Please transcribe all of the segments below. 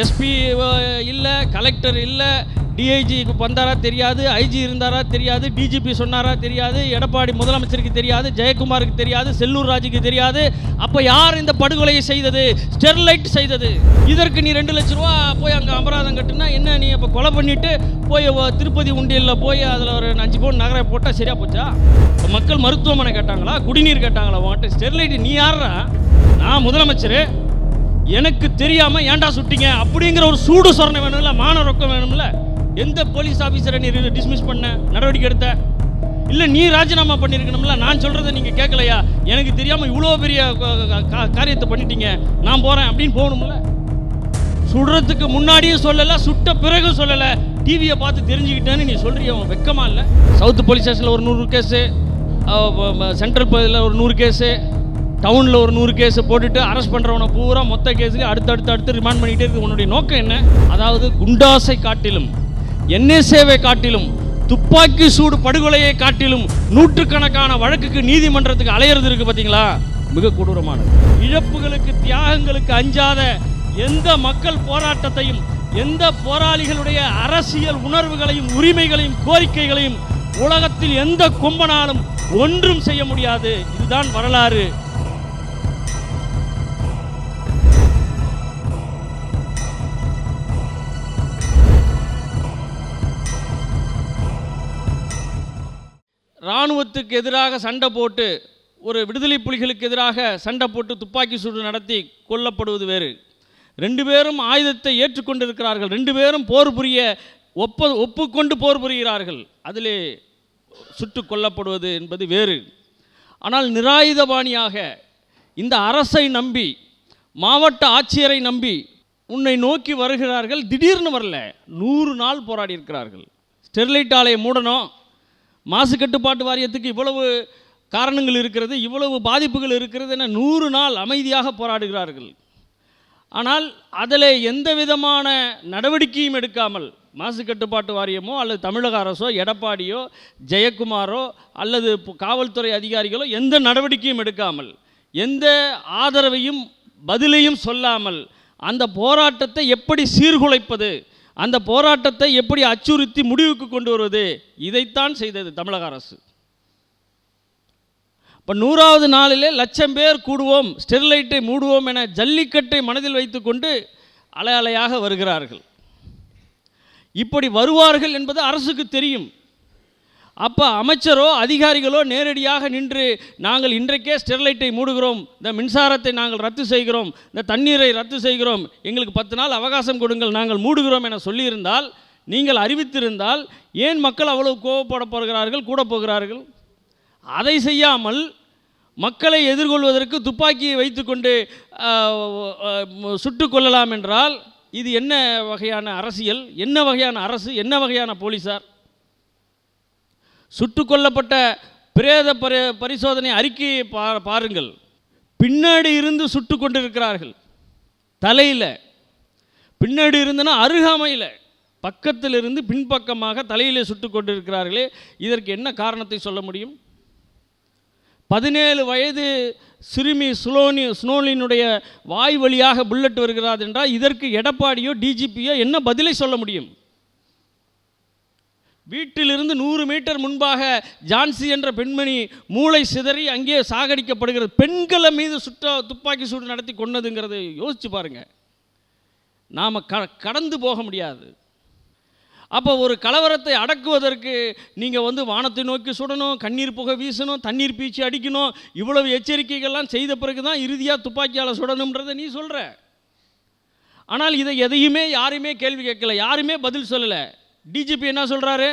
SP இல்லை collector இல்லை DIG வந்தாரா தெரியாது ஐஜி இருந்தாரா தெரியாது டிஜிபி சொன்னாரா தெரியாது எடப்பாடி முதலமைச்சருக்கு தெரியாது ஜெயக்குமாருக்கு தெரியாது செல்லூர் ராஜுக்கு தெரியாது. அப்போ யார் இந்த படுகொலையை செய்தது? ஸ்டெர்லைட் செய்தது. இதற்கு நீ ரெண்டு லட்ச ரூபா போய் அங்கே அபராதம் கட்டுனா என்ன நீ அப்போ கொலை பண்ணிட்டு போய் திருப்பதி உண்டியலில் போய் அதில் ஒரு அஞ்சு பவுன் நகரை போட்டால் சரியா போச்சா? மக்கள் மருத்துவமனை கேட்டாங்களா? குடிநீர் கேட்டாங்களா? உங்கள்கிட்ட ஸ்டெர்லைட் நீ யாரா நான் முதலமைச்சர். எனக்கு தெரியாம ஏன்டா சுட்டிங்க? அப்படிங்கிற ஒரு சூடு சொரணை வேணும்ல மான ரொக்கம் வேணும்ல. எந்த போலீஸ் ஆஃபீஸரை நீ டிஸ்மிஸ் பண்ண நடவடிக்கை எடுத்த? இல்லை நீ ராஜினாமா பண்ணியிருக்கணும்ல நான் சொல்கிறத நீங்கள் கேட்கலையா எனக்கு தெரியாமல் இவ்வளோ பெரிய காரியத்தை பண்ணிட்டீங்க. நான் போகிறேன் அப்படின்னு போகணும்ல. சுடுறதுக்கு முன்னாடியும் சொல்லலை சுட்ட பிறகு சொல்லலை. டிவியை பார்த்து தெரிஞ்சுக்கிட்டேன்னு நீ சொல்றிய அவன் வெக்கமா இல்லை? சவுத் போலீஸ் ஸ்டேஷனில் ஒரு நூறு கேஸு சென்ட்ரல் பகுதியில் ஒரு நூறு கேஸு டவுனில் ஒரு நூறு கேஸை போட்டுட்டு அரெஸ்ட் பண்ணுறவனை பூரா மொத்த கேஸ்லேயும் அடுத்து அடுத்து அடுத்து ரிமாண்ட் பண்ணிக்கிட்டே இருக்கு. உன்னுடைய நோக்கம் என்ன? அதாவது குண்டாசை காட்டிலும் என்எஸ்ஏவை காட்டிலும் துப்பாக்கி சூடு படுகொலையை காட்டிலும் நூற்றுக்கணக்கான வழக்குக்கு நீதிமன்றத்துக்கு அலையிறது இருக்கு பார்த்தீங்களா மிக கொடூரமானது. இழப்புகளுக்கு தியாகங்களுக்கு அஞ்சாத எந்த மக்கள் போராட்டத்தையும் எந்த போராளிகளுடைய அரசியல் உணர்வுகளையும் உரிமைகளையும் கோரிக்கைகளையும் உலகத்தில் எந்த கொம்பனாலும் ஒன்றும் செய்ய முடியாது. இதுதான் வரலாறு. இராணுவத்துக்கு எதிராக சண்டை போட்டு ஒரு விடுதலை புலிகளுக்கு எதிராக சண்டை போட்டு துப்பாக்கி சூடு நடத்தி கொல்லப்படுவது வேறு. ரெண்டு பேரும் ஆயுதத்தை ஏற்றுக்கொண்டிருக்கிறார்கள். ரெண்டு பேரும் போர் புரிய ஒப்ப ஒப்புக்கொண்டு போர் புரிகிறார்கள். அதிலே சுட்டு கொல்லப்படுவது என்பது வேறு. ஆனால் நிராயுதபாணியாக இந்த அரசை நம்பி மாவட்ட ஆட்சியரை நம்பி உன்னை நோக்கி வருகிறார்கள். திடீர்னு வரல. நூறு நாள் போராடி இருக்கிறார்கள். ஸ்டெர்லைட் ஆலையை மூடணும். மாசு கட்டுப்பாட்டு வாரியத்துக்கு இவ்வளவு காரணங்கள் இருக்கிறது இவ்வளவு பாதிப்புகள் இருக்கிறது என நூறு நாள் அமைதியாக போராடுகிறார்கள். ஆனால் அதில் எந்த விதமான நடவடிக்கையும் எடுக்காமல் மாசு கட்டுப்பாட்டு வாரியமோ அல்லது தமிழக அரசோ எடப்பாடியோ ஜெயக்குமாரோ அல்லது காவல்துறை அதிகாரிகளோ எந்த நடவடிக்கையும் எடுக்காமல் எந்த ஆதரவையும் பதிலையும் சொல்லாமல் அந்த போராட்டத்தை எப்படி சீர்குலைப்பது அந்த போராட்டத்தை எப்படி அச்சுறுத்தி முடிவுக்கு கொண்டு வருவது? இதைத்தான் செய்தது தமிழக அரசு. இப்போ நூறாவது நாளிலே லட்சம் பேர் கூடுவோம் ஸ்டெர்லைட்டை மூடுவோம் என ஜல்லிக்கட்டை மனதில் வைத்துக்கொண்டு அலை அலையாக வருகிறார்கள். இப்படி வருவார்கள் என்பது அரசுக்கு தெரியும். அப்போ அமைச்சரோ அதிகாரிகளோ நேரடியாக நின்று நாங்கள் இன்றைக்கே ஸ்டெர்லைட்டை மூடுகிறோம். இந்த மின்சாரத்தை நாங்கள் ரத்து செய்கிறோம். இந்த தண்ணீரை ரத்து செய்கிறோம். எங்களுக்கு பத்து நாள் அவகாசம் கொடுங்கள். நாங்கள் மூடுகிறோம் என சொல்லியிருந்தால் நீங்கள் அறிவித்திருந்தால் ஏன் மக்கள் அவ்வளவு கோவப்பட போகிறார்கள் கூட போகிறார்கள்? அதை செய்யாமல் மக்களை எதிர்கொள்வதற்கு துப்பாக்கியை வைத்துக்கொண்டு சுட்டு கொள்ளலாம் என்றால் இது என்ன வகையான அரசியல்? என்ன வகையான அரசு? என்ன வகையான போலீசார்? சுட்டு கொல்லப்பட்ட பிரேத பரி பரிசோதனை அறிக்கையை பா பாருங்கள். பின்னாடி இருந்து சுட்டு கொண்டிருக்கிறார்கள். தலையில். பின்னாடி இருந்துன்னா அருகாமையில். பக்கத்தில் இருந்து பின்பக்கமாக தலையிலே சுட்டு கொண்டிருக்கிறார்களே இதற்கு என்ன காரணத்தை சொல்ல முடியும்? பதினேழு வயது சிறுமி சுலோனி ஸ்னோலினுடைய வாய் வழியாக புல்லட் வருகிறார் என்றால் இதற்கு எடப்பாடியோ டிஜிபியோ என்ன பதிலை சொல்ல முடியும்? வீட்டிலிருந்து நூறு மீட்டர் முன்பாக ஜான்சி என்ற பெண்மணி மூளை சிதறி அங்கே சாகடிக்கப்படுகிறது. பெண்களை மீது சுட்ட துப்பாக்கி சூடு நடத்தி கொன்னதுங்கிறது யோசிச்சு பாருங்க. நாம் க கடந்து போக முடியாது. அப்போ ஒரு கலவரத்தை அடக்குவதற்கு நீங்கள் வந்து வானத்தை நோக்கி சுடணும் கண்ணீர் புகை வீசணும் தண்ணீர் பீச்சி அடிக்கணும் இவ்வளவு எச்சரிக்கைகள்லாம் செய்த பிறகு தான் இறுதியாக துப்பாக்கியால் சுடணுன்றதை நீ சொல்கிற ஆனால் இதை எதையுமே யாருமே கேள்வி கேட்கல யாருமே பதில் சொல்லலை. டிஜிபி என்ன சொல்கிறாரு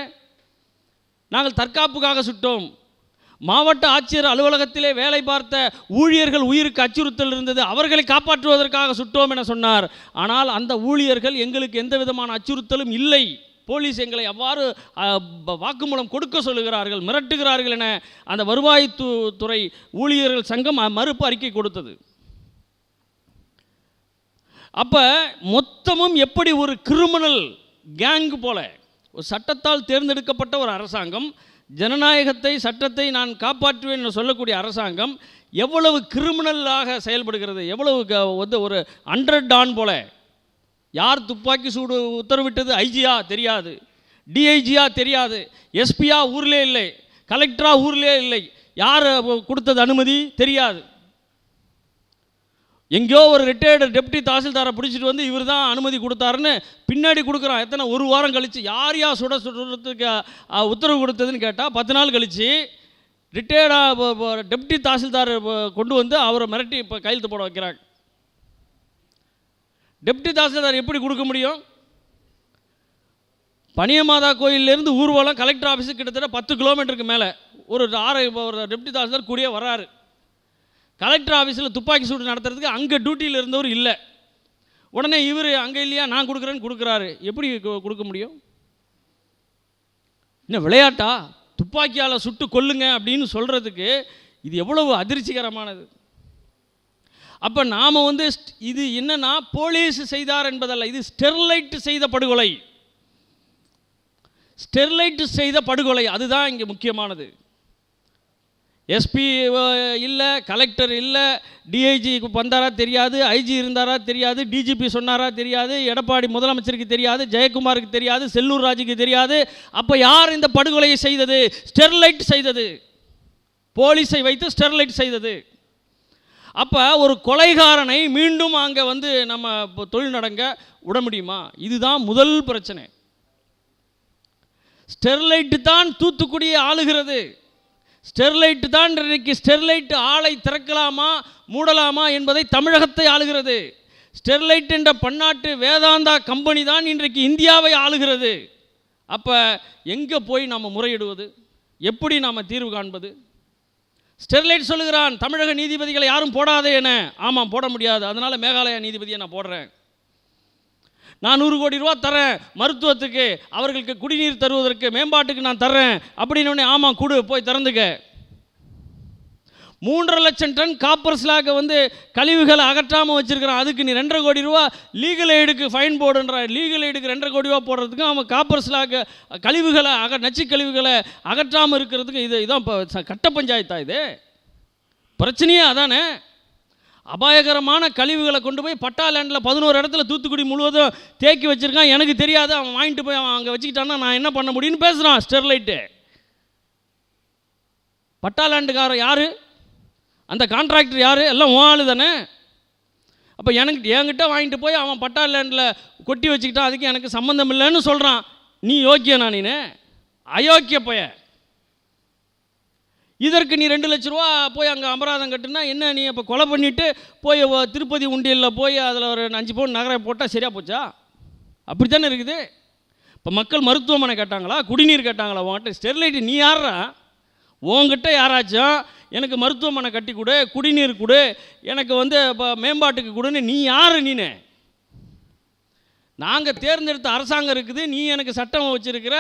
நாங்கள் தற்காப்புக்காக சுட்டோம். மாவட்ட ஆட்சியர் அலுவலகத்திலே வேலை பார்த்த ஊழியர்கள் உயிருக்கு அச்சுறுத்தல் இருந்தது. அவர்களை காப்பாற்றுவதற்காக சுட்டோம் என சொன்னார். ஆனால் அந்த ஊழியர்கள் எங்களுக்கு எந்த விதமான அச்சுறுத்தலும் இல்லை. போலீஸ் எங்களை அவ்வாறு வாக்குமூலம் கொடுக்க சொல்லுகிறார்கள் மிரட்டுகிறார்கள் என அந்த வருவாய்த்து துறை ஊழியர்கள் சங்கம் மறுப்பு அறிக்கை கொடுத்தது. அப்போ மொத்தமும் எப்படி ஒரு கிரிமினல் கேங் போல ஒரு சட்டத்தால் தேர்ந்தெடுக்கப்பட்ட ஒரு அரசாங்கம் ஜனநாயகத்தை சட்டத்தை நான் காப்பாற்றுவேன் என்று சொல்லக்கூடிய அரசாங்கம் எவ்வளவு கிரிமினலாக செயல்படுகிறது எவ்வளவு க- வந்து ஒரு அண்டர் டான் போல. யார் துப்பாக்கி சூடு உத்தரவிட்டது? ஐஜியா தெரியாது. டிஐஜியா தெரியாது. எஸ்பியா ஊர்லே இல்லை. கலெக்டரா ஊர்லே இல்லை. யார் கொடுத்தது அனுமதி? தெரியாது. எங்கேயோ ஒரு ரிட்டையர்டு டெப்டி தாசில்தாரை பிடிச்சிட்டு வந்து இவர் தான் அனுமதி கொடுத்தாருன்னு பின்னாடி கொடுக்குறான். எத்தனை ஒரு வாரம் கழித்து யார் யார் சுட சுடுறதுக்கு உத்தரவு கொடுத்ததுன்னு கேட்டால் பத்து நாள் கழித்து ரிட்டையர்டாக டெப்டி தாசில்தார் கொண்டு வந்து அவரை மிரட்டி இப்போ கையெழுத்து போட வைக்கிறாங்க. டெப்டி தாசில்தார் எப்படி கொடுக்க முடியும்? பனியமாதா கோயிலேருந்து ஊர்வலம் கலெக்டர் ஆஃபீஸுக்கு கிட்டத்தட்ட பத்து கிலோமீட்டருக்கு மேலே. ஒரு ஆறு ஒரு டெப்டி தாசில்தார் கூடிய வராரு கலெக்டர் ஆஃபீஸில் துப்பாக்கி சூடு நடத்துறதுக்கு அங்கே டியூட்டியில் இருந்தவர் இல்லை. உடனே இவர் அங்கே இல்லையா? நான் கொடுக்குறேன்னு கொடுக்குறாரு. எப்படி கொடுக்க முடியும்? என்ன விளையாட்டா? துப்பாக்கியால் சுட்டு கொல்லுங்க அப்படின்னு சொல்கிறதுக்கு இது எவ்வளவு அதிர்ச்சிகரமானது. அப்போ நாம் வந்து இது என்னன்னா போலீஸ் செய்தார் என்பதல்ல இது ஸ்டெர்லைட் செய்த படுகொலை. ஸ்டெர்லைட் செய்த படுகொலை அதுதான் இங்கே முக்கியமானது. எஸ்பி இல்லை கலெக்டர் இல்லை டிஐஜி வந்தாரா தெரியாது ஐஜி இருந்தாரா தெரியாது டிஜிபி சொன்னாரா தெரியாது எடப்பாடி முதலமைச்சருக்கு தெரியாது ஜெயக்குமாருக்கு தெரியாது செல்லூர் ராஜுக்கு தெரியாது. அப்போ யார் இந்த படுகொலையை செய்தது? ஸ்டெர்லைட் செய்தது. போலீஸை வைத்து ஸ்டெர்லைட் செய்தது. அப்போ ஒரு கொலைகாரனை மீண்டும் அங்கே வந்து நம்ம இப்போ தொழில் நடங்க விட முடியுமா? இதுதான் முதல் பிரச்சனை. ஸ்டெர்லைட்டு தான் தூத்துக்குடியை ஆளுகிறது. ஸ்டெர்லைட் தான் இன்றைக்கு ஸ்டெர்லைட் ஆலை திறக்கலாமா மூடலாமா என்பதை தமிழகத்தை ஆளுகிறது. ஸ்டெர்லைட் என்ற பன்னாட்டு வேதாந்தா கம்பெனி தான் இன்றைக்கு இந்தியாவை ஆளுகிறது. அப்போ எங்கே போய் நாம் முறையிடுவது? எப்படி நாம் தீர்வு காண்பது? ஸ்டெர்லைட் சொல்லுகிறான் தமிழக நீதிபதிகளை யாரும் போடாதே என. ஆமாம் போட முடியாது. அதனால் மேகாலயா நீதிபதியை நான் போடுறேன். நான் நூறு கோடி ரூபா தரேன் மருத்துவத்துக்கு அவர்களுக்கு குடிநீர் தருவதற்கு மேம்பாட்டுக்கு நான் தர்றேன். அப்படின்னு ஆமாம் கொடு போய் திறந்துக்க. மூன்றரை லட்சம் டன் காப்பர் ஸ்லாக்கை வந்து கழிவுகளை அகற்றாமல் வச்சிருக்கிறான். அதுக்கு நீ ரெண்டரை கோடி ரூபா லீகல் எய்டுக்கு ஃபைன் போடுன்ற லீகல் எய்டுக்கு ரெண்டரை கோடி ரூபா போடுறதுக்கு அவன் காப்பர் ஸ்லாக்கு கழிவுகளை அக நச்சு கழிவுகளை அகற்றாமல் இருக்கிறதுக்கு இது இதான் இப்போ கட்ட பஞ்சாயத்தா இது? பிரச்சனையே அதானே? அபாயகரமான கழிவுகளை கொண்டு போய் பட்டா லேண்டில் பதினோரு இடத்துல தூத்துக்குடி முழுவதும் தேக்கி வச்சுருக்கான். எனக்கு தெரியாது. அவன் வாங்கிட்டு போய் அவன் அங்கே வச்சுக்கிட்டான்னா நான் என்ன பண்ண முடியும்னு பேசுகிறான் ஸ்டெர்லைட்டு. பட்டா லேண்டுக்காரன் யார்? அந்த கான்ட்ராக்டர் யார்? எல்லாம் உன் ஆளு தானே. அப்போ எனக்கு என்கிட்ட வாங்கிட்டு போய் அவன் பட்டா லேண்டில் கொட்டி வச்சுக்கிட்டான். அதுக்கு எனக்கு சம்மந்தம் இல்லைன்னு சொல்கிறான் நீ யோக்கியனா நீனு? அயோக்கிய பைய இதற்கு நீ ரெண்டு லட்ச ரூபா போய் அங்கே அபராதம் கட்டுனா என்ன நீ அப்போ கொலை பண்ணிவிட்டு போய் திருப்பதி உண்டியலில் போய் அதில் ஒரு அஞ்சு பவுன் நகரை போட்டால் சரியாக போச்சா? அப்படி தானே இருக்குது? இப்போ மக்கள் மருத்துவமனை கேட்டாங்களா? குடிநீர் கேட்டாங்களா? உன்கிட்ட ஸ்டெர்லைட் நீ யாரா உன்கிட்ட யாராச்சும் எனக்கு மருத்துவமனை கட்டி கொடு குடிநீர் கொடு எனக்கு வந்து இப்போ மேம்பாட்டுக்கு கொடுன்னு நீ யார் நீனு? நாங்கள் தேர்ந்தெடுத்த அரசாங்கம் இருக்குது நீ எனக்கு சட்டம் வச்சிருக்கிற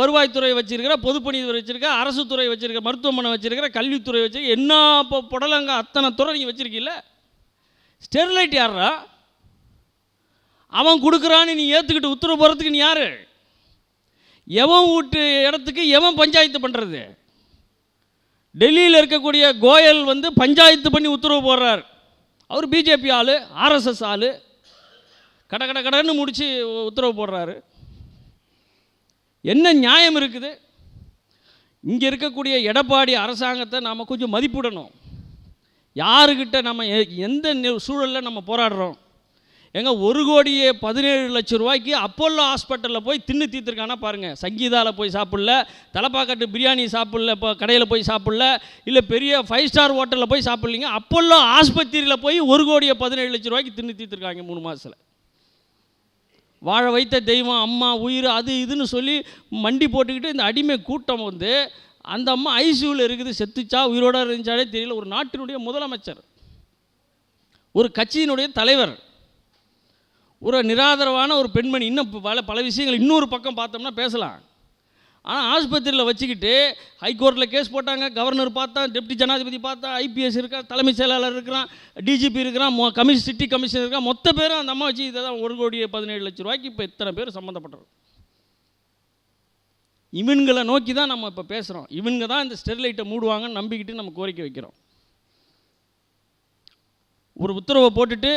வருவாய்த்துறை வச்சிருக்கிற பொதுப்பணித்துறை வச்சிருக்க அரசு துறை வச்சிருக்க மருத்துவமனை வச்சிருக்கிற கல்வித்துறை வச்சிருக்க என்ன இப்போ புடலங்க அத்தனை துறை நீ வச்சுருக்கீல்ல? ஸ்டெர்லைட் யாரா அவன் கொடுக்குறான்னு நீ ஏற்றுக்கிட்டு உத்தரவு போகிறதுக்கு நீ யார்? எவன் வீட்டு இடத்துக்கு எவன் பஞ்சாயத்து பண்ணுறது டெல்லியில் இருக்கக்கூடிய கோயல் வந்து பஞ்சாயத்து பண்ணி உத்தரவு போடுறார். அவர் பிஜேபி ஆள் ஆர்எஸ்எஸ் ஆள் கட கட கடன்னு முடித்து உத்தரவு போடுறாரு. என்ன நியாயம் இருக்குது? இங்கே இருக்கக்கூடிய எடப்பாடி அரசாங்கத்தை நாம் கொஞ்சம் மதிப்பிடணும். யாருக்கிட்ட நம்ம எ- எந்த சூழலில் நம்ம போராடுறோம்? ஏங்க ஒரு கோடியே பதினேழு லட்சம் ரூபாய்க்கு அப்போல்லோ ஹாஸ்பிட்டலில் போய் தின்னு தீர்த்துருக்கானா பாருங்கள் சங்கீதாவில் போய் சாப்பிடல தலப்பாக்கட்டு பிரியாணி சாப்பிடல இப்போ கடையில் போய் சாப்பிடல இல்லை பெரிய ஃபைவ் ஸ்டார் ஹோட்டலில் போய் சாப்பிட்லீங்க. அப்போல்லோ ஆஸ்பத்திரியில் போய் ஒரு கோடியே பதினேழு லட்சம் ரூபாய்க்கு தின்னு தீர்த்துருக்காங்க மூணு மாதத்தில் வாழ வைத்த தெய்வம் அம்மா உயிர் அது இதுன்னு சொல்லி மண்டி போட்டுக்கிட்டு இந்த அடிமை கூட்டம் வந்து அந்த அம்மா ஐசியூவில் இருக்குது செத்துச்சா உயிரோட இருந்துச்சாலே தெரியல. ஒரு நாட்டினுடைய முதலமைச்சர் ஒரு கட்சியினுடைய தலைவர் ஒரு நிராதரவான ஒரு பெண்மணி இன்னும் பல பல விஷயங்கள் இன்னொரு பக்கம் பார்த்தோம்னா பேசலாம். ஆனால் ஆஸ்பத்திரியில் வச்சுக்கிட்டு ஹைகோர்ட்டில் கேஸ் போட்டாங்க. கவர்னர் பார்த்தா டெப்டி ஜனாதிபதி பார்த்தா ஐபிஎஸ் இருக்கா தலைமைச் செயலாளர் இருக்கிறான் டிஜிபி இருக்கிறான் மொ கமிஷன் சிட்டி கமிஷனர் இருக்கான். மொத்த பேரும் அந்த அம்மா வச்சு இதை தான் ஒரு கோடி பதினேழு லட்ச ரூபாய்க்கு இப்போ இத்தனை பேர் சம்மந்தப்பட்டது இவன்களை நோக்கி தான் நம்ம இப்போ பேசுகிறோம் இவங்க தான் இந்த ஸ்டெர்லைட்டை மூடுவாங்கன்னு நம்பிக்கிட்டு நம்ம கோரிக்கை வைக்கிறோம். ஒரு உத்தரவை போட்டுட்டு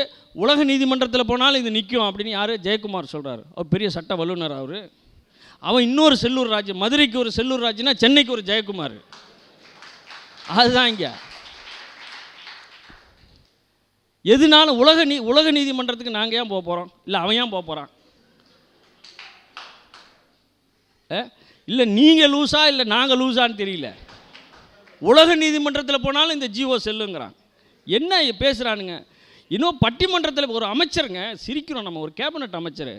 உலக நீதிமன்றத்தில் போனாலும் இது நிற்கும் அப்படின்னு யார்? ஜெயக்குமார் சொல்கிறார் அவர் பெரிய சட்ட வல்லுனர் அவர். அவன் இன்னொரு செல்லூர் ராஜ் மதுரைக்கு ஒரு செல்லூர் ராஜ்னா சென்னைக்கு ஒரு ஜெயக்குமார். அதுதான் இங்கே. எதுனாலும் உலக நீ உலக நீதிமன்றத்துக்கு நாங்கள் ஏன் போக போகிறோம் இல்லை அவன் ஏன் போக போகிறான் இல்லை நீங்கள் லூஸா இல்லை நாங்கள் லூஸான்னு தெரியல. உலக நீதிமன்றத்தில் போனாலும் இந்த ஜிஓ செல்லுங்கிறான். என்ன பேசுகிறானுங்க இன்னும் பட்டிமன்றத்தில் ஒரு அமைச்சருங்க சிரிக்கிறோம் நம்ம ஒரு கேபினட் அமைச்சர்.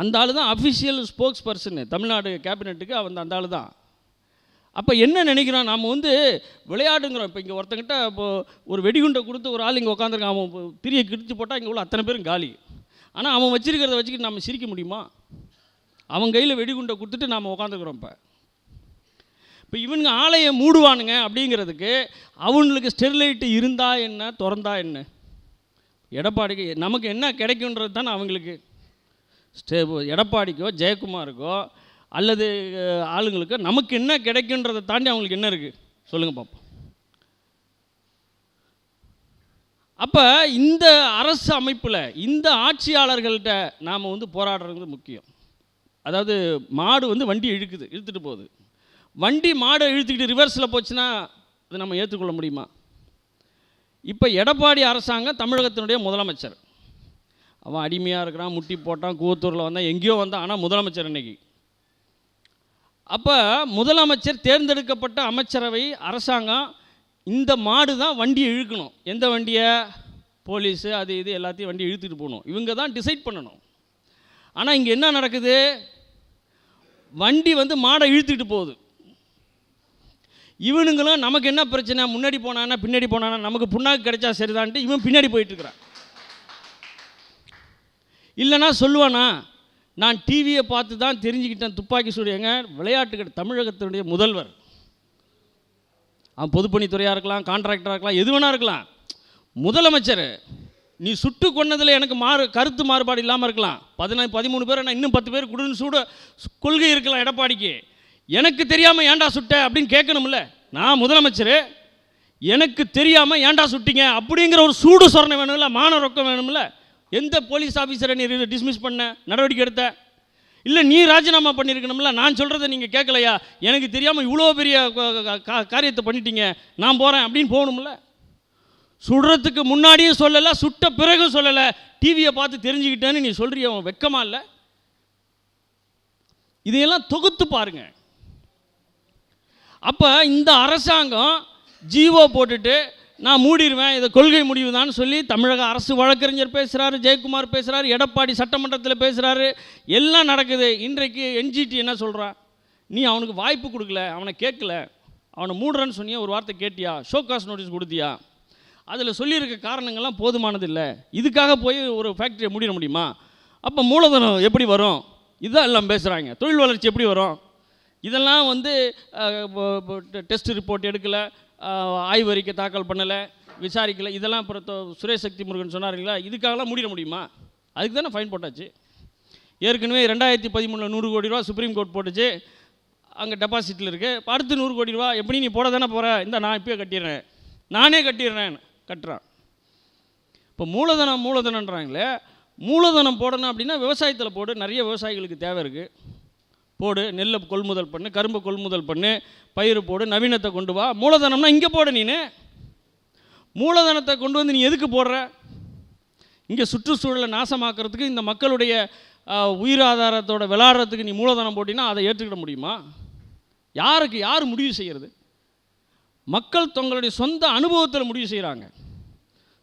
அந்த ஆள் தான் அஃபிஷியல் ஸ்போக்ஸ் பர்சன் தமிழ்நாடு கேபினெட்டுக்கு அவன் அந்த ஆள் தான். அப்போ என்ன நினைக்கிறான்? நாம் வந்து விளையாடுங்கிறோம். இப்போ இங்கே ஒருத்தங்கிட்ட இப்போ ஒரு வெடிகுண்டை கொடுத்து ஒரு ஆள் இங்கே உட்காந்துருக்கான் அவன் பிரிய கிழித்து போட்டால் இங்கே உள்ள அத்தனை பேரும் காலி. ஆனால் அவன் வச்சிருக்கிறத வச்சுக்கிட்டு நம்ம சிரிக்க முடியுமா? அவன் கையில் வெடிகுண்டை கொடுத்துட்டு நாம் உட்காந்துக்கிறோம் இப்போ. இப்போ இவனுங்க ஆலையை மூடுவானுங்க அப்படிங்கிறதுக்கு அவங்களுக்கு ஸ்டெர்லைட்டு இருந்தா என்ன திறந்தா என்ன? எடப்பாடிக்கு நமக்கு என்ன கிடைக்குன்றது தானே அவங்களுக்கு. ஸ்டே எடப்பாடிக்கோ ஜெயக்குமாருக்கோ அல்லது ஆளுங்களுக்கு நமக்கு என்ன கிடைக்குன்றதை தாண்டி அவங்களுக்கு என்ன இருக்குது சொல்லுங்கள் பார்ப்போம் அப்போ இந்த அரசு அமைப்பில் இந்த ஆட்சியாளர்கள்ட்ட நாம் வந்து போராடுறது முக்கியம். அதாவது மாடு வந்து வண்டி இழுக்குது இழுத்துட்டு போகுது. வண்டி மாடை இழுத்துக்கிட்டு ரிவர்ஸில் போச்சுன்னா அதை நம்ம ஏற்றுக்கொள்ள முடியுமா? இப்போ எடப்பாடி அரசாங்கம் தமிழகத்தினுடைய முதலமைச்சர். அவன் அடிமையாக இருக்கிறான் முட்டி போட்டான் கூத்தூரில் வந்தான் எங்கேயோ வந்தான் ஆனால் முதலமைச்சர் இன்னைக்கு. அப்போ முதலமைச்சர் தேர்ந்தெடுக்கப்பட்ட அமைச்சரவை அரசாங்கம் இந்த மாடு தான் வண்டியை இழுக்கணும். எந்த வண்டியை? போலீஸு அது இது எல்லாத்தையும் வண்டி இழுத்துட்டு போகணும். இவங்க தான் டிசைட் பண்ணணும். ஆனால் இங்கே என்ன நடக்குது? வண்டி வந்து மாடை இழுத்துட்டு போகுது. இவனுங்களும் நமக்கு என்ன பிரச்சனை? முன்னாடி போனானா பின்னாடி போனானா நமக்கு புண்ணாக்கு கிடைச்சா சரிதான்ட்டு இவன் பின்னாடி போயிட்டுருக்கிறான் இல்லைனா இல்லைன்னா சொல்லுவானா நான் டிவியை பார்த்து தான் தெரிஞ்சுக்கிட்டேன் துப்பாக்கி சூடு எங்க விளையாட்டுகள் தமிழகத்தினுடைய முதல்வர். அவன் பொதுப்பணித்துறையாக இருக்கலாம் கான்ட்ராக்டராக இருக்கலாம் எது வேணா இருக்கலாம். முதலமைச்சர் நீ சுட்டு கொன்னதில் எனக்கு மாறு கருத்து மாறுபாடு இல்லாமல் இருக்கலாம். பதினாறு பதிமூணு பேர் நான் இன்னும் பத்து பேர் குடுன்னு சூட கொள்கை இருக்கலாம் எடப்பாடிக்கு. எனக்கு தெரியாமல் ஏன்டா சுட்ட அப்படின்னு கேட்கணும்ல. நான் முதலமைச்சர் எனக்கு தெரியாமல் ஏன்டா சுட்டிங்க அப்படிங்கிற ஒரு சூடு சொரணை வேணும்ல மான ரொக்கம் வேணும்ல. எந்த போலீஸ் ஆஃபீஸரை நீ டிஸ்மிஸ் பண்ண? நடவடிக்கை எடுத்த? இல்லை நீ ராஜினாமா பண்ணியிருக்கணும்ல. நான் சொல்கிறத நீங்கள் கேட்கலையா எனக்கு தெரியாமல் இவ்வளோ பெரிய கா- காரியத்தை பண்ணிட்டீங்க. நான் போகிறேன் அப்படின்னு போகணும்ல. சுடுறதுக்கு முன்னாடியும் சொல்லலை சுட்ட பிறகும் சொல்லலை. டிவியை பார்த்து தெரிஞ்சுக்கிட்டேன்னு நீ சொல்கிறிய அவன் வெக்கமா இல்லை? இதையெல்லாம் தொகுத்து பாருங்க. அப்போ இந்த அரசாங்கம் ஜீவோ போட்டுட்டு நான் மூடிடுவேன் இதை கொள்கை முடிவு தான் சொல்லி தமிழக அரசு வழக்கறிஞர் பேசுகிறாரு ஜெயக்குமார் பேசுகிறாரு எடப்பாடி சட்டமன்றத்தில் பேசுகிறாரு எல்லாம் நடக்குது. இன்றைக்கு என்ஜிடி என்ன சொல்கிறான் நீ அவனுக்கு வாய்ப்பு கொடுக்கல அவனை கேட்கல. அவனை மூடுறேன்னு சொன்னியா ஒரு வார்த்தை கேட்டியா? ஷோகாஸ் நோட்டீஸ் கொடுத்தியா? அதில் சொல்லியிருக்க காரணங்கள்லாம் போதுமானது இல்லை இதுக்காக போய் ஒரு ஃபேக்ட்ரியை மூடிட முடியுமா? அப்போ மூலதனம் எப்படி வரும்? இதுதான் எல்லாம் பேசுகிறாங்க தொழில் வளர்ச்சி எப்படி வரும்? இதெல்லாம் வந்து டெஸ்ட் ரிப்போர்ட் எடுக்கலை. ஆய்வறிக்கை தாக்கல் பண்ணலை விசாரிக்கலை. இதெல்லாம் அப்புறம் சுரேஷ் சக்தி முருகன் சொன்னாருங்களா? இதுக்காகலாம் முடிட முடியுமா? அதுக்கு தானே ஃபைன் போட்டாச்சு. ஏற்கனவே ரெண்டாயிரத்தி பதிமூணில் நூறு கோடி ரூபா சுப்ரீம் கோர்ட் போட்டுச்சு. அங்கே டெபாசிட்டில் இருக்குது அடுத்து நூறு கோடி ரூபா எப்படி நீ போட தானே போகிற இந்த நான் இப்போயே கட்டிடுறேன். நானே கட்டிடுறேன் கட்டுறான். இப்போ மூலதனம் மூலதனன்றாங்களே. மூலதனம் போடணும் அப்படின்னா விவசாயத்தில் போடு. நிறைய விவசாயிகளுக்கு தேவை இருக்குது போடு நெல்லை கொள்முதல் பண்ணு கரும்பு கொள்முதல் பண்ணு பயிர் போடு நவீனத்தை கொண்டு வா. மூலதனம்னா இங்கே போடு நீ மூலதனத்தை கொண்டு வந்து நீ எதுக்கு போடுற? இங்கே சுற்றுச்சூழலை நாசமாக்குறதுக்கு இந்த மக்களுடைய உயிராதாரத்தோட உயிர் ஆதாரத்தோட விளாடுறதுக்கு நீ மூலதனம் போட்டினா அதை ஏற்றுக்கிட முடியுமா? யாருக்கு யார் முடிவு செய்கிறது மக்கள் தங்களுடைய சொந்த அனுபவத்தில் முடிவு செய்கிறாங்க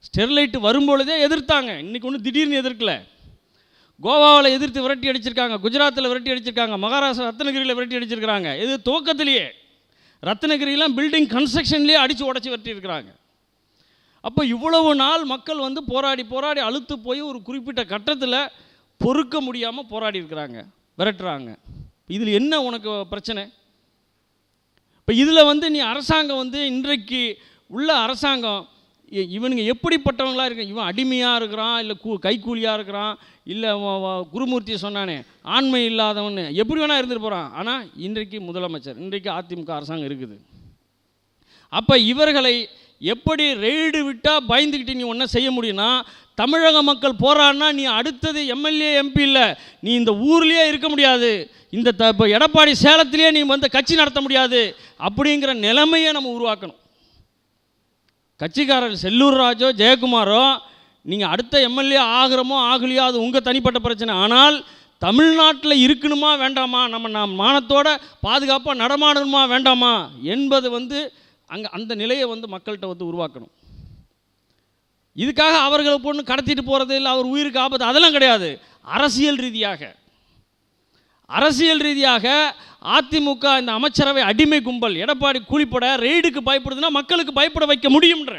ஸ்டெர்லைட்டு வரும்பொழுதே எதிர்த்தாங்க. இன்றைக்கி ஒன்றும் திடீர்னு எதிர்க்கல. கோவாவில் எதிர்த்து விரட்டி அடிச்சிருக்காங்க குஜராத்தில் விரட்டி அடிச்சிருக்காங்க மகாராஷ்டிரா ரத்னகிரியில் விரட்டி அடிச்சிருக்காங்க இது துவக்கத்திலேயே. ரத்னகிரியெலாம் பில்டிங் கன்ஸ்ட்ரக்ஷன்லேயே அடித்து உடச்சி விரட்டியிருக்கிறாங்க அப்போ இவ்வளவு நாள் மக்கள் வந்து போராடி போராடி அழுத்து போய் ஒரு குறிப்பிட்ட கட்டத்தில் பொறுக்க முடியாமல் போராடி இருக்கிறாங்க விரட்டுறாங்க. இதில் என்ன உனக்கு பிரச்சனை? இப்போ இதில் வந்து நீ அரசாங்கம் வந்து இன்றைக்கு உள்ள அரசாங்கம் இவனுங்க எப்படிப்பட்டவங்களாக இருக்க இவன் அடிமையாக இருக்கிறான் இல்லை கூ கைக்கூலியாக இருக்கிறான் இல்லை குருமூர்த்தி சொன்னானே ஆண்மை இல்லாதவன் எப்படி வேணால் இருந்துட்டு போகிறான் ஆனால் இன்றைக்கு முதலமைச்சர் இன்றைக்கு அதிமுக அரசாங்கம் இருக்குது. அப்போ இவர்களை எப்படி ரெய்டு விட்டால் பயந்துக்கிட்டு நீ ஒன்றும் செய்ய முடியும்னா தமிழக மக்கள் போகிறான்னா நீ அடுத்தது எம்எல்ஏ எம்பி இல்லை. நீ இந்த ஊர்லேயே இருக்க முடியாது. இந்த த இப்போ எடப்பாடி சேலத்திலேயே நீ வந்து கட்சி நடத்த முடியாது. அப்படிங்கிற நிலைமையை நம்ம உருவாக்கணும். கட்சிக்காரர் செல்லூர் ராஜோ ஜெயக்குமாரோ நீங்கள் அடுத்த எம்எல்ஏ ஆகிறமோ ஆகலையோ அது உங்கள் தனிப்பட்ட பிரச்சனை. ஆனால் தமிழ்நாட்டில் இருக்கணுமா வேண்டாமா? நம்ம நாம் மானத்தோட பாதுகாப்பாக நடமாடணுமா வேண்டாமா? என்பது வந்து அங்கே அந்த நிலையை வந்து மக்கள்கிட்ட வந்து உருவாக்கணும். இதுக்காக அவர்களை பொண்ணு கடத்திட்டு போகிறது இல்லை அவர் உயிருக்கு ஆபத்து அதெல்லாம் கிடையாது. அரசியல் ரீதியாக. அரசியல் ரீதியாக அதிமுக இந்த அமைச்சரவை அடிமை கும்பல் எடப்பாடி கூலிப்பட ரெய்டுக்கு பயப்படுதுன்னா மக்களுக்கு பயப்பட வைக்க முடியும்ன்ற.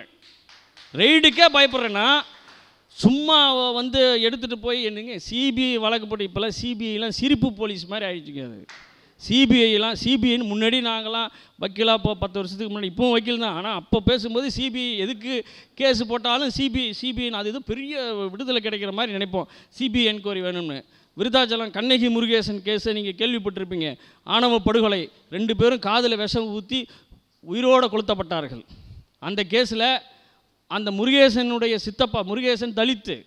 ரெய்டுக்கே பயப்படுறேன்னா சும்மா வந்து எடுத்துகிட்டு போய் என்னங்க சிபிஐ வழக்கு போட்டு இப்போல்லாம் சிபிஐலாம் சிரிப்பு போலீஸ் மாதிரி ஆயிடுச்சுங்க அது. சிபிஐலாம் சிபிஐன்னு முன்னாடி நாங்களாம் வக்கீலாக இப்போ பத்து வருஷத்துக்கு முன்னாடி இப்போவும் வக்கீல் தான். ஆனால் அப்போ பேசும்போது சிபிஐ எதுக்கு கேஸ் போட்டாலும் சிபிஐ சிபிஐன்னு அது இது பெரிய விடுதலை கிடைக்கிற மாதிரி நினைப்போம். சிபிஐ என்கொயரி வேணும்னு. விருதாச்சலம் கண்ணகி முருகேசன் கேஸை நீங்கள் கேள்விப்பட்டிருப்பீங்க. ஆணவ படுகொலை ரெண்டு பேரும் காதில் விஷம் ஊற்றி உயிரோடு கொளுத்தப்பட்டார்கள். அந்த கேஸில் அந்த முருகேசனுடைய சித்தப்பா முருகேசன் தலித்து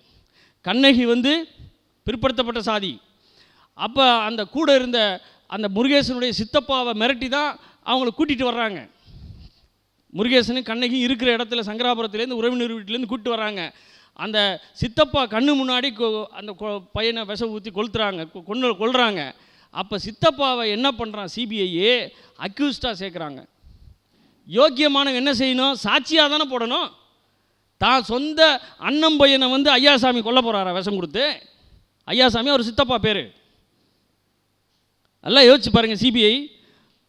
கண்ணகி வந்து பிற்படுத்தப்பட்ட சாதி. அப்போ அந்த கூட இருந்த அந்த முருகேசனுடைய சித்தப்பாவை மிரட்டி தான் அவங்கள கூட்டிகிட்டு வர்றாங்க. முருகேசனும் கண்ணகி இருக்கிற இடத்துல சங்கராபுரத்துலேருந்து உறவினர் வீட்டிலேருந்து கூப்பிட்டு வராங்க அந்த சித்தப்பா கண்ணு முன்னாடி கொ- அந்த கொ- பையனை விஷம் ஊற்றி கொளுத்துறாங்க கொ- கொள்கிறாங்க அப்போ சித்தப்பாவை என்ன பண்ணுறான் சிபிஐயே அக்யூஸ்டாக சேர்க்குறாங்க. யோக்கியமானவங்க என்ன செய்யணும்? சாட்சியாக தானே போடணும்? தான் சொந்த அண்ணன் பையனை வந்து ஐயாசாமி கொல்ல போகிறாரா விஷம் கொடுத்து? ஐயாசாமி அவர் சித்தப்பா பேர். நல்லா யோசிச்சு பாருங்கள் சிபிஐ.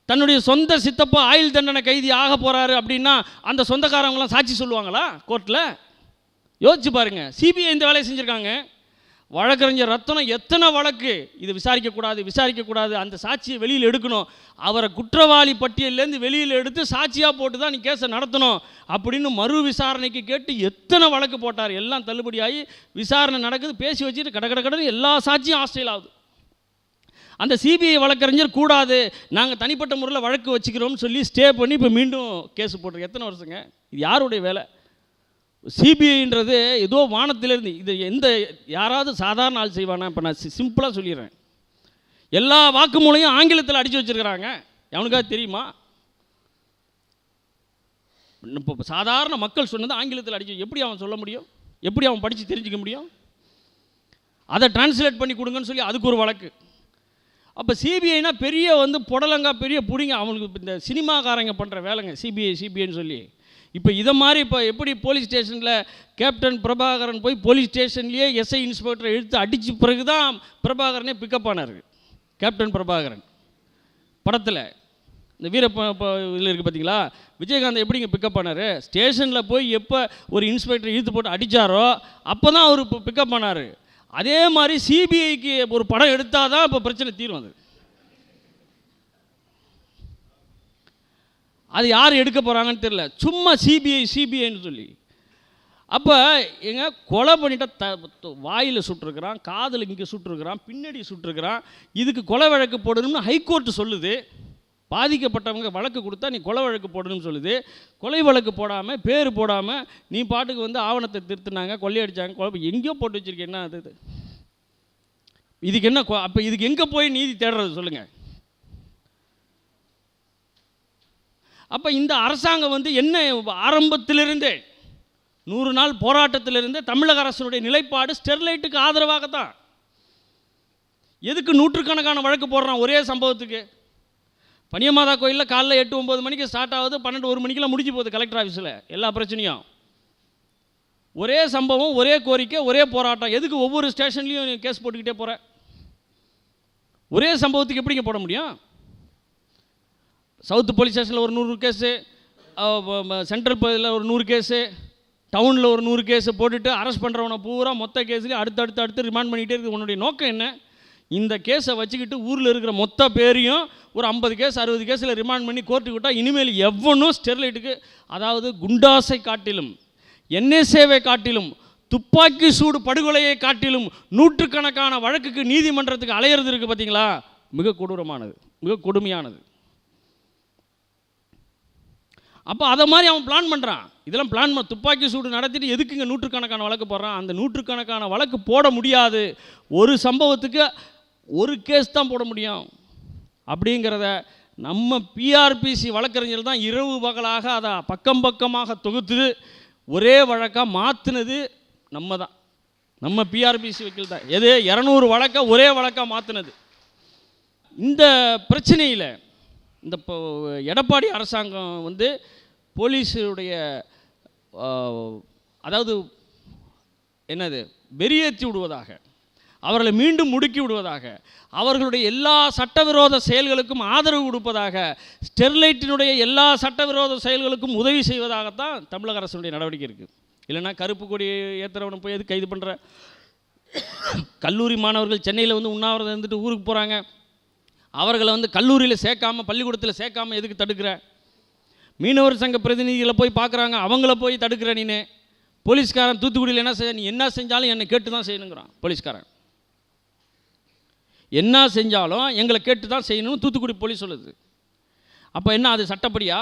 தன்னுடைய சொந்த சித்தப்பா ஆயுள் தண்டனை கைதி ஆக போகிறாரு அப்படின்னா அந்த சொந்தக்காரவங்களாம் சாட்சி சொல்லுவாங்களா? கோர்ட்டில் யோசிச்சு பாருங்கள் சிபிஐ இந்த வேலையை செஞ்சுருக்காங்க. வழக்கறிஞர் ரத்தனம் எத்தனை வழக்கு? இது விசாரிக்கக்கூடாது விசாரிக்கக்கூடாது. அந்த சாட்சியை வெளியில் எடுக்கணும். அவரை குற்றவாளி பட்டியல்லேருந்து வெளியில் எடுத்து சாட்சியாக போட்டு தான் நீ கேஸை நடத்தணும் அப்படின்னு மறு விசாரணைக்கு கேட்டு எத்தனை வழக்கு போட்டார்? எல்லாம் தள்ளுபடியாகி விசாரணை நடக்குது. பேசி வச்சுட்டு கட கட கடன்னு எல்லா சாட்சியும் ஆஸ்திரேல் ஆகுது. அந்த சிபிஐ வழக்கறிஞர் கூடாது நாங்கள் தனிப்பட்ட முறையில் வழக்கு வச்சுக்கிறோம்னு சொல்லி ஸ்டே பண்ணி இப்போ மீண்டும் கேஸ் போட்டிருக்கு. எத்தனை வருஷங்க? இது யாருடைய வேலை? சிபிஐன்றது ஏதோ வானத்திலிருந்து இது எந்த யாராவது சாதாரண ஆள் செய்வானா? இப்போ நான் சிம்பிளாக சொல்லிடுறேன். எல்லா வாக்குமூலையும் ஆங்கிலத்தில் அடித்து வச்சிருக்கிறாங்க. எவனுக்காவது தெரியுமா? இப்போ சாதாரண மக்கள் சொன்னது ஆங்கிலத்தில் அடிச்சு எப்படி அவன் சொல்ல முடியும்? எப்படி அவன் படித்து தெரிஞ்சிக்க முடியும்? அதை டிரான்ஸ்லேட் பண்ணி கொடுங்கன்னு சொல்லி அதுக்கு ஒரு வழக்கு. அப்போ சிபிஐனா பெரிய வந்து புடலங்கா பெரிய பிடிங்க அவனுக்கு இந்த சினிமாக்காரங்க பண்ணுற வேலைங்க சிபிஐ சிபிஐன்னு சொல்லி. இப்போ இதை மாதிரி இப்போ எப்படி போலீஸ் ஸ்டேஷனில் கேப்டன் பிரபாகரன் போய் போலீஸ் ஸ்டேஷன்லேயே எஸ்ஐ இன்ஸ்பெக்டரை இழுத்து அடித்த பிறகு தான் பிரபாகரனே பிக்கப் ஆனார். கேப்டன் பிரபாகரன். படத்தில் இந்த வீர இதில் இருக்குது பார்த்தீங்களா விஜயகாந்த் எப்படிங்க பிக்கப் பண்ணார் ஸ்டேஷனில் போய் எப்போ ஒரு இன்ஸ்பெக்டர் இழுத்து போட்டு அடித்தாரோ அப்போ தான் அவர் இப்போ பிக்கப் பண்ணார் அதே மாதிரி சிபிஐக்கு ஒரு படம் எடுத்தால் தான் இப்போ பிரச்சனை தீரும் அது. அது யார் எடுக்க போகிறாங்கன்னு தெரியல. சும்மா சிபிஐ சிபிஐன்னு சொல்லி. அப்போ எங்க கொலை பண்ணிட்ட த வாயில் சுட்டுருக்குறான் காதில் இங்கே சுட்டுருக்குறான் பின்னாடி சுட்டுருக்குறான். இதுக்கு கொலை வழக்கு போடணும்னு ஹைகோர்ட் சொல்லுது. பாதிக்கப்பட்டவங்க வழக்கு கொடுத்தா நீ கொலை வழக்கு போடணும்னு சொல்லுது. கொலை வழக்கு போடாமல் பேர் போடாமல் நீ பாட்டுக்கு வந்து ஆவணத்தை திருத்தினாங்க கொள்ளையடிச்சாங்க கொலை எங்கேயோ போட்டு வச்சுருக்கேன். என்ன அது இதுக்கு என்ன கொ- அப்போ இதுக்கு எங்கே போய் நீதி தேடுறது சொல்லுங்கள் அப்போ இந்த அரசாங்கம் வந்து என்ன ஆரம்பத்திலிருந்தே நூறு நாள் போராட்டத்திலிருந்தே தமிழக அரசினுடைய நிலைப்பாடு ஸ்டெர்லைட்டுக்கு ஆதரவாக தான் எதுக்கு நூற்றுக்கணக்கான வழக்கு போடுறான் ஒரே சம்பவத்துக்கு? பனியமாதா கோயிலில் காலைல எட்டு ஒம்பது மணிக்கு ஸ்டார்ட் ஆகுது பன்னெண்டு ஒரு மணிக்கெல்லாம் முடிஞ்சு போகுது கலெக்டர் ஆஃபீஸில் எல்லா பிரச்சனையும். ஒரே சம்பவம் ஒரே கோரிக்கை ஒரே போராட்டம். எதுக்கு ஒவ்வொரு ஸ்டேஷன்லேயும் கேஸ் போட்டுக்கிட்டே போகிற ஒரே சம்பவத்துக்கு எப்படிங்க போட முடியும்? சவுத் போலீஸ் ஸ்டேஷனில் ஒரு நூறு கேஸு சென்ட்ரல் இதில் ஒரு நூறு கேஸு டவுனில் ஒரு நூறு கேஸு போட்டுட்டு அரெஸ்ட் பண்ணுறவனை பூரா மொத்த கேஸ்லேயும் அடுத்து அடுத்து அடுத்து ரிமாண்ட் பண்ணிகிட்டே இருக்குது உன்னுடைய நோக்கம் என்ன? இந்த கேஸை வச்சுக்கிட்டு ஊரில் இருக்கிற மொத்த பேரையும் ஒரு ஐம்பது கேஸ் அறுபது கேஸில் ரிமாண்ட் பண்ணி கோர்ட்டுக்கு விட்டால் இனிமேல் எவ்வளோ ஸ்டெர்லைட்டுக்கு அதாவது குண்டாசை காட்டிலும் என்எஸ்ஏவை காட்டிலும் துப்பாக்கி சூடு படுகொலையை காட்டிலும் நூற்றுக்கணக்கான வழக்குக்கு நீதிமன்றத்துக்கு அலையிறது இருக்குது பார்த்தீங்களா மிக கொடூரமானது மிக கொடுமையானது. அப்போ அதை மாதிரி அவன் பிளான் பண்ணுறான் இதெல்லாம் பிளான் பண்ண துப்பாக்கி சூடு நடத்திட்டு எதுக்குங்க நூற்றுக்கணக்கான வழக்கு போடுறான்? அந்த நூற்றுக்கணக்கான வழக்கு போட முடியாது. ஒரு சம்பவத்துக்கு ஒரு கேஸ் தான் போட முடியும். அப்படிங்கிறத நம்ம பிஆர்பிசி வழக்கறிஞர் தான் இரவு பகலாக அதை பக்கம் பக்கமாக தொகுத்து ஒரே வழக்காக மாற்றினது நம்ம தான் நம்ம பிஆர்பிசி வக்கீல் தான் எது? இரநூறு வழக்கை ஒரே வழக்காக மாற்றினது இந்த பிரச்சனையில் இந்த இப்போ எடப்பாடி அரசாங்கம் வந்து போலீஸுடைய அதாவது என்னது வெறியேற்றி விடுவதாக அவர்களை மீண்டும் முடுக்கி விடுவதாக அவர்களுடைய எல்லா சட்டவிரோத செயல்களுக்கும் ஆதரவு கொடுப்பதாக ஸ்டெர்லைட்டினுடைய எல்லா சட்டவிரோத செயல்களுக்கும் உதவி செய்வதாகத்தான் தமிழக அரசுடைய நடவடிக்கை இருக்குது இல்லைன்னா கருப்பு கொடி ஏற்றுறவனை போய் எது கைது பண்ணுற கல்லூரி மாணவர்கள் சென்னையில் வந்து உண்ணாவிரதம் இருந்துட்டு ஊருக்கு போகிறாங்க அவர்களை வந்து கல்லூரியில் சேர்க்காம பள்ளிக்கூடத்தில் சேர்க்காம எதுக்கு தடுக்கிற? மீனவர் சங்க பிரதிநிதிகளை போய் பார்க்குறாங்க அவங்கள போய் தடுக்கிற நீனு. போலீஸ்காரன் தூத்துக்குடியில் என்ன செய்ய நீ என்ன செஞ்சாலும் என்னை கேட்டு தான் செய்யணுங்கிறான் போலீஸ்காரன். என்ன செஞ்சாலும் எங்களை கேட்டு தான் செய்யணும்னு தூத்துக்குடி போலீஸ் சொல்லுது. அப்போ என்ன அது சட்டப்படியா?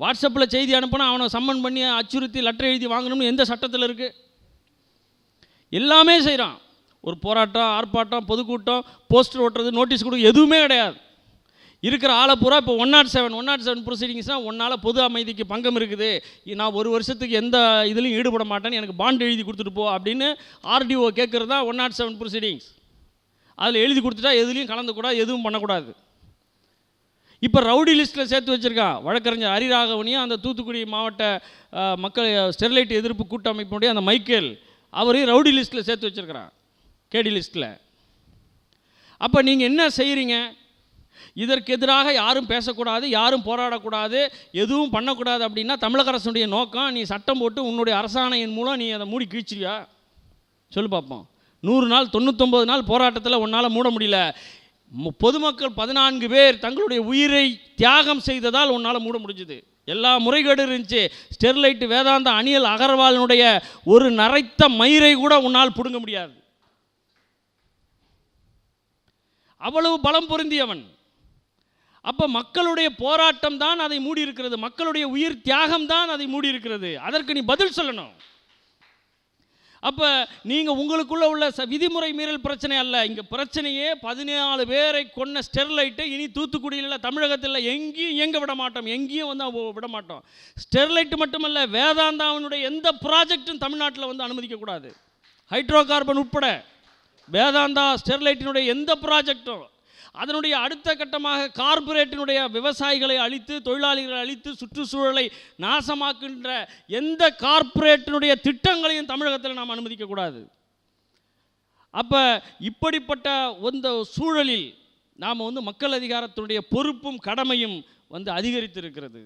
வாட்ஸ்அப்பில் செய்தி அனுப்பினா அவனை சம்மன் பண்ணி அச்சுறுத்தி லெட்டர் எழுதி வாங்கணும்னு எந்த சட்டத்தில் இருக்குது எல்லாமே செய்கிறான் ஒரு போராட்டம் ஆர்ப்பாட்டம் பொதுக்கூட்டம் போஸ்டர் ஓட்டுறது நோட்டீஸ் கொடுக்க எதுவுமே கிடையாது. இருக்கிற ஆளை பூரா இப்போ one nought seven one nought seven ப்ரொசீடிங்ஸ்னால் ஒன்னால் பொது அமைதிக்கு பங்கம் இருக்குது. நான் ஒரு வருஷத்துக்கு எந்த இதுலையும் ஈடுபட மாட்டேன்னு எனக்கு பாண்ட் எழுதி கொடுத்துட்டு போ அப்படின்னு ஆர்டிஓ கேட்குறது தான் ஒன் நாட் செவன் ப்ரொசீடிங்ஸ் அதில் எழுதி கொடுத்துட்டா எதுலேயும் கலந்துக்கூடாது எதுவும் பண்ணக்கூடாது. இப்போ ரவுடி லிஸ்ட்டில் சேர்த்து வச்சுருக்கான். வழக்கறிஞர் ஹரிராகவனையும் அந்த தூத்துக்குடி மாவட்ட மக்கள் ஸ்டெர்லைட் எதிர்ப்பு கூட்டமைப்பினுடைய அந்த மைக்கேல் அவரையும் ரவுடி லிஸ்ட்டில் சேர்த்து வச்சுருக்கிறான். கேடி லிஸ்ட்டில் அப்போ நீங்கள் என்ன செய்கிறீங்க இதற்கு எதிராக யாரும் பேசக்கூடாது யாரும் போராடக்கூடாது எதுவும் பண்ணக்கூடாது அப்படின்னா தமிழக அரசுடைய நோக்கம் நீ சட்டம் போட்டு உன்னுடைய அரசாணையின் மூலம் நீ அதை மூடி கிழிச்சிரியா சொல்லு பார்ப்போம் நூறு நாள் தொண்ணூத்தொம்பது நாள் போராட்டத்தில் உன்னால் மூட முடியல. பொதுமக்கள் பதினான்கு பேர் தங்களுடைய உயிரை தியாகம் செய்ததால் உன்னால் மூட முடிஞ்சுது. எல்லா முறைகேடு இருந்துச்சு. ஸ்டெர்லைட் வேதாந்த அணியல் அகர்வாலினுடைய ஒரு நரைத்த மயிரை கூட உன்னால் பிடுங்க முடியாது. அவ்வளவு பலம் பொருந்தியவன். அப்போ மக்களுடைய போராட்டம் தான் அதை மூடி இருக்கிறது மக்களுடைய உயிர் தியாகம் தான் அதை மூடி இருக்கிறது அதற்கு நீ பதில் சொல்லணும். அப்போ நீங்கள் உங்களுக்குள்ளே உள்ள ச விதிமுறை மீறல் பிரச்சனை அல்ல. இங்கே பிரச்சனையே பதினேழு பேரை கொன்ன ஸ்டெர்லைட்டை இனி தூத்துக்குடியில் தமிழகத்தில் எங்கேயும் இயங்க விட மாட்டோம். எங்கேயும் வந்து அவ- விட மாட்டோம். ஸ்டெர்லைட் மட்டுமல்ல வேதாந்தாவினுடைய எந்த ப்ராஜெக்டும் தமிழ்நாட்டில் வந்து அனுமதிக்கக்கூடாது. ஹைட்ரோ கார்பன் உட்பட. வேதாந்தா ஸ்டெர்லைட்டினுடைய எந்த ப்ராஜெக்டும் அதனுடைய அடுத்த கட்டமாக கார்ப்பரேட்டினுடைய விவசாயிகளை அழித்து தொழிலாளிகளை அழித்து சுற்றுச்சூழலை நாசமாக்குகின்ற எந்த கார்ப்பரேட்டினுடைய திட்டங்களையும் தமிழகத்தில் நாம் அனுமதிக்கக்கூடாது அப்போ இப்படிப்பட்ட இந்த சூழலில் நாம் வந்து மக்கள் அதிகாரத்தினுடைய பொறுப்பும் கடமையும் வந்து அதிகரித்திருக்கிறது.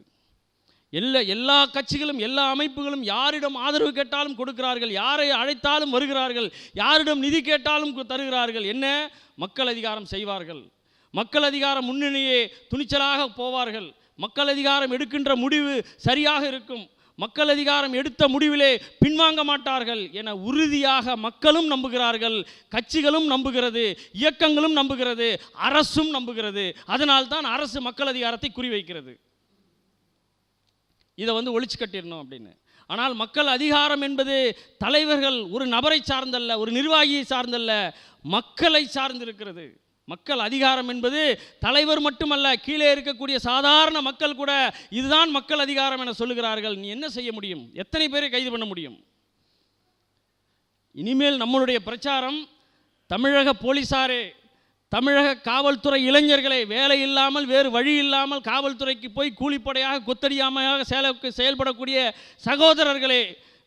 எல்லா எல்லா கட்சிகளும் எல்லா அமைப்புகளும் யாரிடம் ஆதரவு கேட்டாலும் கொடுக்கிறார்கள் யாரை அழைத்தாலும் வருகிறார்கள் யாரிடம் நிதி கேட்டாலும் தருகிறார்கள் என்ன? மக்கள் அதிகாரம் செய்வார்கள். மக்கள் அதிகார முன்னணியே துணிச்சலாக போவார்கள். மக்கள் அதிகாரம் எடுக்கின்ற முடிவு சரியாக இருக்கும். மக்கள் அதிகாரம் எடுத்த முடிவிலே பின்வாங்க மாட்டார்கள் என உறுதியாக மக்களும் நம்புகிறார்கள் கட்சிகளும் நம்புகிறது இயக்கங்களும் நம்புகிறது அரசும் நம்புகிறது. அதனால்தான் அரசு மக்கள் அதிகாரத்தை குறிவைக்கிறது. இதை வந்து ஒழிச்சு கட்டிடணும் அப்படின்னு. ஆனால் மக்கள் அதிகாரம் என்பது தலைவர்கள் ஒரு நபரை சார்ந்தல்ல ஒரு நிர்வாகியை சார்ந்தல்ல மக்களை சார்ந்திருக்கிறது. மக்கள் அதிகாரம் என்பது தலைவர் மட்டுமல்ல கீழே இருக்கக்கூடிய சாதாரண மக்கள் கூட இதுதான் மக்கள் அதிகாரம் என சொல்லுகிறார்கள். நீ என்ன செய்ய முடியும்? எத்தனை பேரை கைது பண்ண முடியும்? இனிமேல் நம்மளுடைய பிரச்சாரம் தமிழக போலீசாரே தமிழக காவல்துறை இளைஞர்களே வேலை இல்லாமல் வேறு வழி இல்லாமல் காவல்துறைக்கு போய் கூலிப்படையாக கொத்தடியாமையாக செயல செயல்படக்கூடிய சகோதரர்களே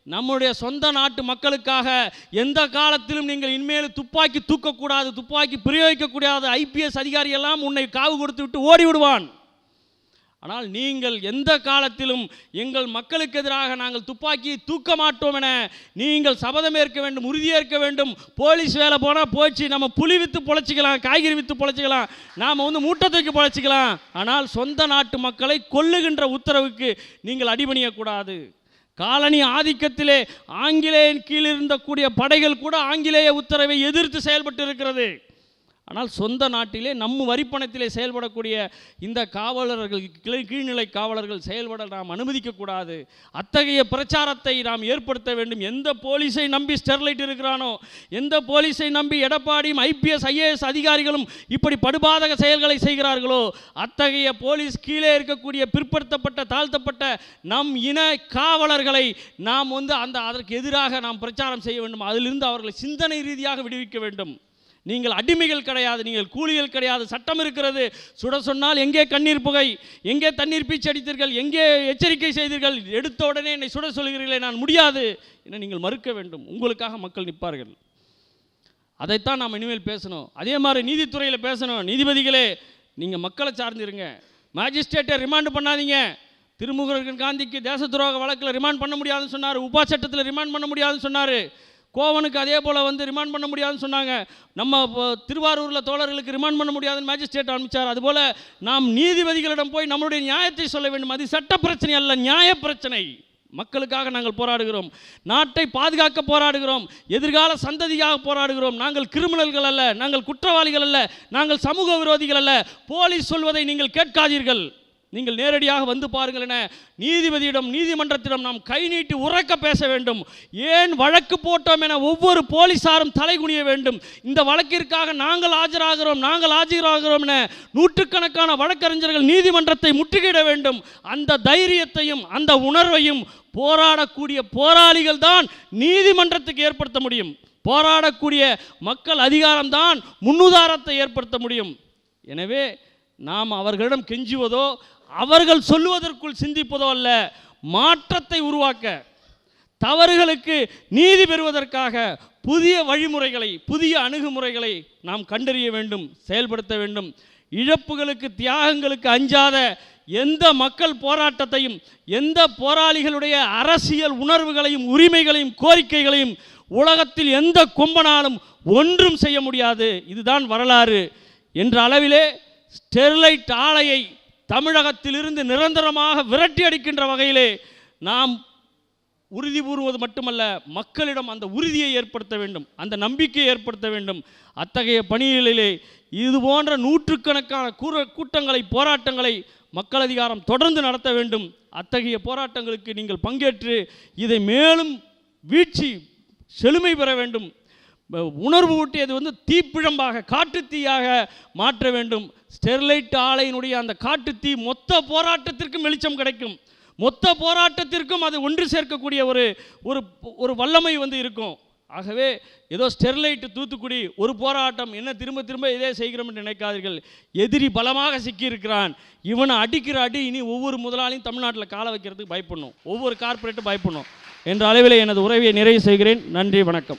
நம்முடைய சொந்த நாட்டு மக்களுக்காக எந்த காலத்திலும் நீங்கள் இனிமேல் துப்பாக்கி தூக்கக்கூடாது துப்பாக்கி பிரயோகிக்கக்கூடாது ஐபிஎஸ் அதிகாரியெல்லாம் உன்னை காவு கொடுத்து விட்டு ஓடி விடுவான் ஆனால் நீங்கள் எந்த காலத்திலும் எங்கள் மக்களுக்கு எதிராக நாங்கள் துப்பாக்கியை தூக்க மாட்டோம் என நீங்கள் சபதம் ஏற்க வேண்டும் உறுதியேற்க வேண்டும். போலீஸ் வேலை போனால் போச்சு நம்ம புலி வித்து பொழைச்சிக்கலாம் காய்கறி வித்து பொழைச்சிக்கலாம் நாம் வந்து மூட்டை தூக்கி பொழைச்சிக்கலாம். ஆனால் சொந்த நாட்டு மக்களை கொல்லுகின்ற உத்தரவுக்கு நீங்கள் அடிபணியக்கூடாது. காலனி ஆதிக்கத்திலே ஆங்கிலேயன் கீழ் இருந்தக்கூடிய படைகள் கூட ஆங்கிலேய உத்தரவை எதிர்த்து செயல்பட்டு இருக்கிறது ஆனால் சொந்த நாட்டிலே நம்ம வரிப்பணத்திலே செயல்படக்கூடிய இந்த காவலர்கள் கிளை கீழ்நிலை காவலர்கள் செயல்பட நாம் அனுமதிக்கக்கூடாது அத்தகைய பிரச்சாரத்தை நாம் ஏற்படுத்த வேண்டும். எந்த போலீஸை நம்பி ஸ்டெர்லைட் இருக்கிறானோ எந்த போலீஸை நம்பி எடப்பாடியும் ஐபிஎஸ் ஐஏஎஸ் அதிகாரிகளும் இப்படி படுபாதக செயல்களை செய்கிறார்களோ அத்தகைய போலீஸ் கீழே இருக்கக்கூடிய பிற்படுத்தப்பட்ட தாழ்த்தப்பட்ட நம் இன காவலர்களை நாம் வந்து அந்த அதற்கு எதிராக நாம் பிரச்சாரம் செய்ய வேண்டும். அதிலிருந்து அவர்களை சிந்தனை ரீதியாக விடுவிக்க வேண்டும். நீங்கள் அடிமைகள் கிடையாது நீங்கள் கூலிகள் கிடையாது சட்டம் இருக்கிறது. சுட சொன்னால் எங்கே கண்ணீர் புகை எங்கே தண்ணீர் பீச்சு அடித்தீர்கள் எங்கே எச்சரிக்கை செய்தீர்கள் எடுத்த உடனே என்னை சுட சொல்கிறீர்களே நான் முடியாது என நீங்கள் மறுக்க வேண்டும். உங்களுக்காக மக்கள் நிற்பார்கள். அதைத்தான் நாம் இனிமேல் பேசணும். அதே மாதிரி நீதித்துறையில் பேசணும். நீதிபதிகளே நீங்கள் மக்களை சார்ந்திருங்க. மேஜிஸ்ட்ரேட்டை ரிமாண்ட் பண்ணாதீங்க. திருமுருகன் காந்திக்கு தேச துரோக வழக்கில் ரிமாண்ட் பண்ண முடியாதுன்னு சொன்னார். உபா சட்டத்தில் ரிமாண்ட் பண்ண முடியாதுன்னு சொன்னார். கோவனுக்கு அதே போல் வந்து ரிமாண்ட் பண்ண முடியாதுன்னு சொன்னாங்க. நம்ம திருவாரூரில் தோழர்களுக்கு ரிமாண்ட் பண்ண முடியாதுன்னு மேஜிஸ்ட்ரேட் அனுப்பிச்சார். அதுபோல் நாம் நீதிபதிகளிடம் போய் நம்மளுடைய நியாயத்தை சொல்ல வேண்டும். அது சட்ட பிரச்சனை அல்ல நியாய பிரச்சனை. மக்களுக்காக நாங்கள் போராடுகிறோம். நாட்டை பாதுகாக்க போராடுகிறோம். எதிர்கால சந்ததிக்காக போராடுகிறோம். நாங்கள் கிரிமினல்கள் அல்ல நாங்கள் குற்றவாளிகள் அல்ல நாங்கள் சமூக விரோதிகள் அல்ல. போலீஸ் சொல்வதை நீங்கள் கேட்காதீர்கள். நீங்கள் நேரடியாக வந்து பாருங்கள் என நீதிபதியிடம் நீதிமன்றத்திடம் நாம் கை நீட்டி உறக்க பேச வேண்டும். ஏன் வழக்கு போட்டோம் என ஒவ்வொரு போலீசாரும் தலைகுனிய வேண்டும். இந்த வழக்கிற்காக நாங்கள் ஆஜராகிறோம் நாங்கள் ஆஜராகிறோம் என நூற்றுக்கணக்கான வழக்கறிஞர்கள் நீதிமன்றத்தை முற்றுகையிட வேண்டும். அந்த தைரியத்தையும் அந்த உணர்வையும் போராடக்கூடிய போராளிகள் தான் நீதிமன்றத்துக்கு ஏற்படுத்த முடியும். போராடக்கூடிய மக்கள் அதிகாரம்தான் முன்னுதாரத்தை ஏற்படுத்த முடியும். எனவே நாம் அவர்களிடம் கெஞ்சுவதோ அவர்கள் சொல்லுவதற்குள் சிந்திப்பதோ அல்ல மாற்றத்தை உருவாக்க தவறுகளுக்கு நீதி பெறுவதற்காக புதிய வழிமுறைகளை புதிய அணுகுமுறைகளை நாம் கண்டறிய வேண்டும் செயல்படுத்த வேண்டும். இழப்புகளுக்கு தியாகங்களுக்கு அஞ்சாத எந்த மக்கள் போராட்டத்தையும் எந்த போராளிகளுடைய அரசியல் உணர்வுகளையும் உரிமைகளையும் கோரிக்கைகளையும் உலகத்தில் எந்த கும்பனாலும் ஒன்றும் செய்ய முடியாது. இதுதான் வரலாறு. என்ற அளவிலே ஸ்டெர்லைட் ஆலையை தமிழகத்திலிருந்து நிரந்தரமாக விரட்டி அடிக்கின்ற வகையிலே நாம் உறுதி கூறுவது மட்டுமல்ல மக்களிடம் அந்த உறுதியை ஏற்படுத்த வேண்டும் அந்த நம்பிக்கையை ஏற்படுத்த வேண்டும். அத்தகைய பணிகளிலே இது போன்ற நூற்றுக்கணக்கான கூற கூட்டங்களை போராட்டங்களை மக்கள் அதிகாரம் தொடர்ந்து நடத்த வேண்டும். அத்தகைய போராட்டங்களுக்கு நீங்கள் பங்கேற்று இதை மேலும் வீழ்ச்சி செழுமை பெற வேண்டும். உணர்வு ஊட்டியது வந்து தீப்பிழம்பாக காட்டுத்தீயாக மாற்ற வேண்டும். ஸ்டெர்லைட் ஆலையினுடைய அந்த காட்டு தீ மொத்த போராட்டத்திற்கும் வெளிச்சம் கிடைக்கும். மொத்த போராட்டத்திற்கும் அது ஒன்று சேர்க்கக்கூடிய ஒரு ஒரு ஒரு வல்லமை வந்து இருக்கும். ஆகவே ஏதோ ஸ்டெர்லைட் தூத்துக்குடி ஒரு போராட்டம் என்ன திரும்ப திரும்ப இதே செய்கிறோம் என்று நினைக்காதீர்கள். எதிரி பலமாக சிக்கியிருக்கிறான். இவனை அடிக்கிற அடி இனி ஒவ்வொரு முதலாளியும் தமிழ்நாட்டில் கால வைக்கிறதுக்கு பயப்படணும். ஒவ்வொரு கார்ப்பரேட்டும் பயப்படணும். என்ற அளவில் எனது உறவியை நிறைவு செய்கிறேன். நன்றி வணக்கம்.